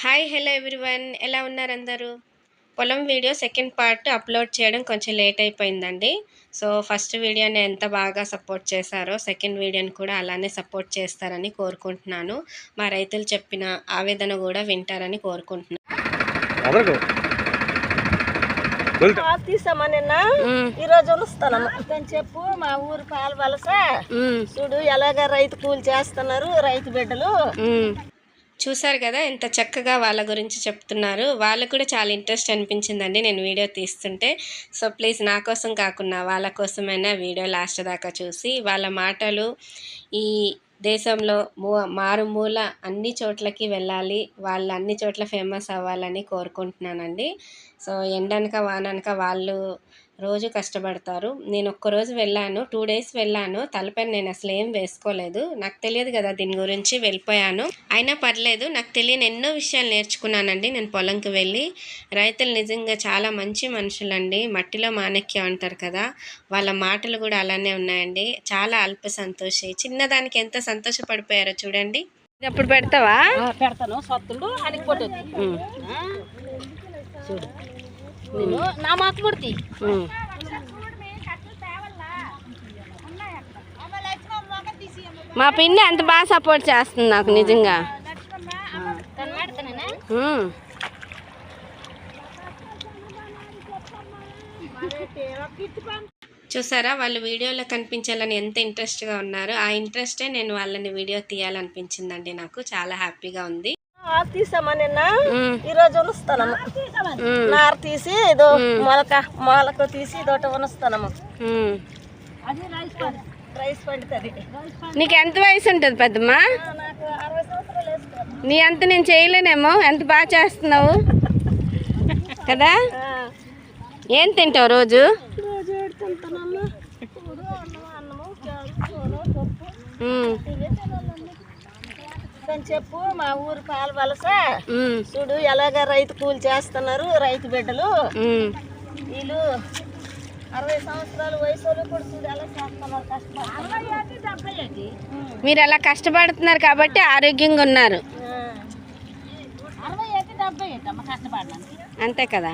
Hi hello everyone ఎలా ఉన్నారు అందరూ? పొలం వీడియో సెకండ్ పార్ట్ అప్లోడ్ చేయడం కొంచెం లేట్ అయిపోయిందండి. సో ఫస్ట్ వీడియోని ఎంత బాగా సపోర్ట్ చేశారో సెకండ్ వీడియోని కూడా అలానే సపోర్ట్ చేస్తారని కోరుకుంటున్నాను. మా రైతులు చెప్పిన ఆవేదన కూడా వింటారని కోరుకుంటున్నాను ఈ రోజు వస్తానమ్మా అని చెప్పు? మా ఊరు పాల వలస చూడు ఎలాగ రైతు కూలి చేస్తున్నారు రైతు బిడ్డలు. చూసారు కదా ఎంత చక్కగా వాళ్ళ గురించి చెప్తున్నారు. వాళ్ళకు కూడా చాలా ఇంట్రెస్ట్ అనిపించిందండి నేను వీడియో తీస్తుంటే. సో ప్లీజ్ నా కోసం కాకుండా వాళ్ళ కోసమైనా వీడియో లాస్ట్ దాకా చూసి వాళ్ళ మాటలు ఈ దేశంలో మూ మారుమూల అన్ని చోట్లకి వెళ్ళాలి వాళ్ళు అన్ని చోట్ల ఫేమస్ అవ్వాలని కోరుకుంటున్నానండి. సో ఎండనక వాననక వాళ్ళు రోజు కష్టపడతారు. నేను ఒక్కరోజు వెళ్ళాను. టూ డేస్ వెళ్ళాను. తలపైన నేను అసలు ఏం వేసుకోలేదు. నాకు తెలియదు కదా దీని గురించి వెళ్ళిపోయాను. అయినా పర్లేదు నాకు తెలియని ఎన్నో విషయాలు నేర్చుకున్నానండి. నేను పొలంకి వెళ్ళి రైతులు నిజంగా చాలా మంచి మనుషులండి. మట్టిలో మాణిక్యం అంటారు కదా వాళ్ళ మాటలు కూడా అలానే ఉన్నాయండి. చాలా అల్ప సంతోషి చిన్నదానికి ఎంత సంతోషపడిపోయారో చూడండి. అప్పుడు పెడతావా? పెడతాను. సత్తులు చూడు. నా మాకు మా పిన్ని అంత బాగా సపోర్ట్ చేస్తుంది నాకు నిజంగా. చూసారా వాళ్ళు వీడియోలో కనిపించాలని ఎంత ఇంట్రెస్ట్గా ఉన్నారు. ఆ ఇంట్రెస్టే నేను వాళ్ళని వీడియో తీయాలనిపించిందండి నాకు. చాలా హ్యాపీగా ఉంది. తీసామా నిన్న ఉమ్. ఈ రోజు వస్తానమ్మా ఉమ్. నార తీసి ఇదో మొలక మొలక తీసి ఇదోట వనస్తానమ్మా రైస్ పండు. రైస్ పండుతుంది. నీకు ఎంత వయసు ఉంటుంది పెద్దమ్మా? నీ అంత నేను చేయలేనేమో. ఎంత బాగా చేస్తున్నావు? కదా? ఏం తింటావు రోజు? రోజు అని చెప్పు మా ఊరు పాల వలస. చూడు ఎలాగ రైతు కూలి చేస్తున్నారు రైతు బిడ్డలు. వీళ్ళు అరవై సంవత్సరాల వయసు వాళ్ళు కూడా చూడు ఎలా చేస్తున్నారు కష్టం అరవై ఏటి డెబ్బై ఏటి మీరు అలా కష్టపడుతున్నారు కాబట్టి ఆరోగ్యంగా ఉన్నారు. అంతే కదా?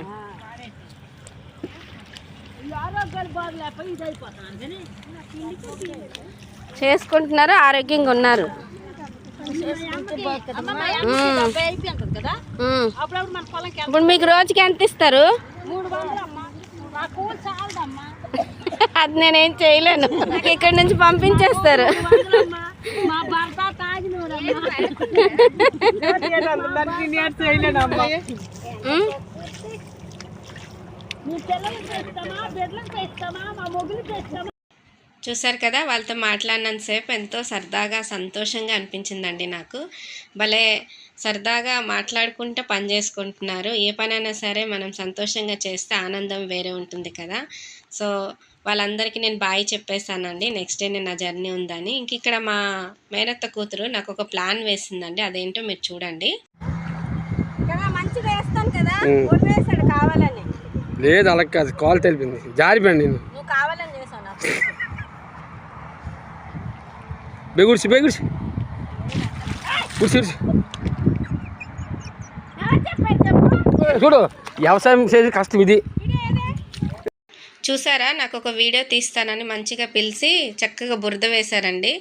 చేసుకుంటున్నారు ఆరోగ్యంగా ఉన్నారు. ఇప్పుడు మీకు రోజుకి ఎంత ఇస్తారు? అది నేనేం చేయలేను. నాకు ఇక్కడి నుంచి పంపించేస్తారు. మీ పిల్లలకి ఇస్తామా ఇస్తామా మా ఇస్తామా చూసారు కదా వాళ్ళతో మాట్లాడినంతసేపు ఎంతో సరదాగా సంతోషంగా అనిపించిందండి నాకు. భలే సరదాగా మాట్లాడుకుంటూ పని చేసుకుంటున్నారు. ఏ పనైనా సరే మనం సంతోషంగా చేస్తే ఆనందం వేరే ఉంటుంది కదా. సో వాళ్ళందరికీ నేను బాయ్ చెప్పేశానండి. నెక్స్ట్ డే నేను నా జర్నీ ఉందని. ఇంక ఇక్కడ మా మేనత్త కూతురు నాకు ఒక ప్లాన్ వేసిందండి. అదేంటో మీరు చూడండి. కదా మంచిగా వేస్తాను కదా. ఉమ్. వేసాడు కావాలని. లేదు అలా కాదు. కాల్ తెలిపింది. జారిపోయింది నువ్వు కావాలని చేసావు నాకు బెగుడిసి బెగుడిసి కుర్చి కుర్చి చూడు వ్యవసాయం చేసి కష్టం ఇది. చూసారా? నాకు ఒక వీడియో తీస్తానని మంచిగా పిలిచి చక్కగా బురద వేశారండి.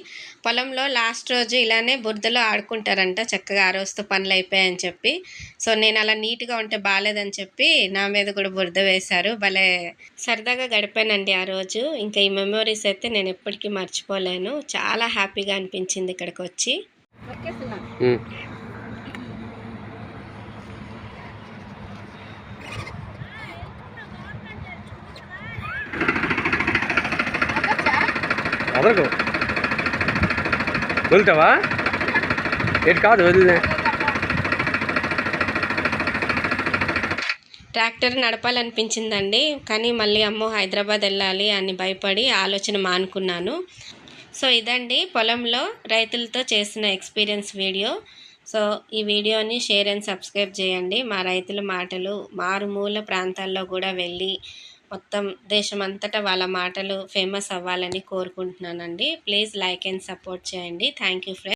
పొలంలో లాస్ట్ రోజు ఇలానే బురదలో ఆడుకుంటారంట చక్కగా ఆ రోజుతో పనులు అయిపోయాయని చెప్పి. సో నేను అలా నీట్గా ఉంటే బాగాలేదని చెప్పి నా మీద కూడా బురద వేశారు. భలే సరదాగా గడిపానండి ఆ రోజు. ఇంకా ఈ మెమొరీస్ అయితే నేను ఎప్పటికీ మర్చిపోలేను. చాలా హ్యాపీగా అనిపించింది ఇక్కడికి వచ్చి అదరకు? వెళ్తావా? ఎటు కాదు వదిలే ట్రాక్టర్ నడపాలనిపించిందండి కానీ మళ్ళీ అమ్మో హైదరాబాద్ వెళ్ళాలి అని భయపడి ఆలోచన మానుకున్నాను. సో ఇదండి పొలంలో రైతులతో చేసిన ఎక్స్పీరియన్స్ వీడియో. సో ఈ వీడియోని షేర్ అండ్ సబ్స్క్రైబ్ చేయండి. మా రైతుల మాటలు మారుమూల ప్రాంతాల్లో కూడా వెళ్ళి మొత్తం దేశమంతటా వాళ్ళ మాటలు ఫేమస్ అవ్వాలని కోరుకుంటున్నానండి. ప్లీజ్ లైక్ అండ్ సపోర్ట్ చేయండి. Thank you friends.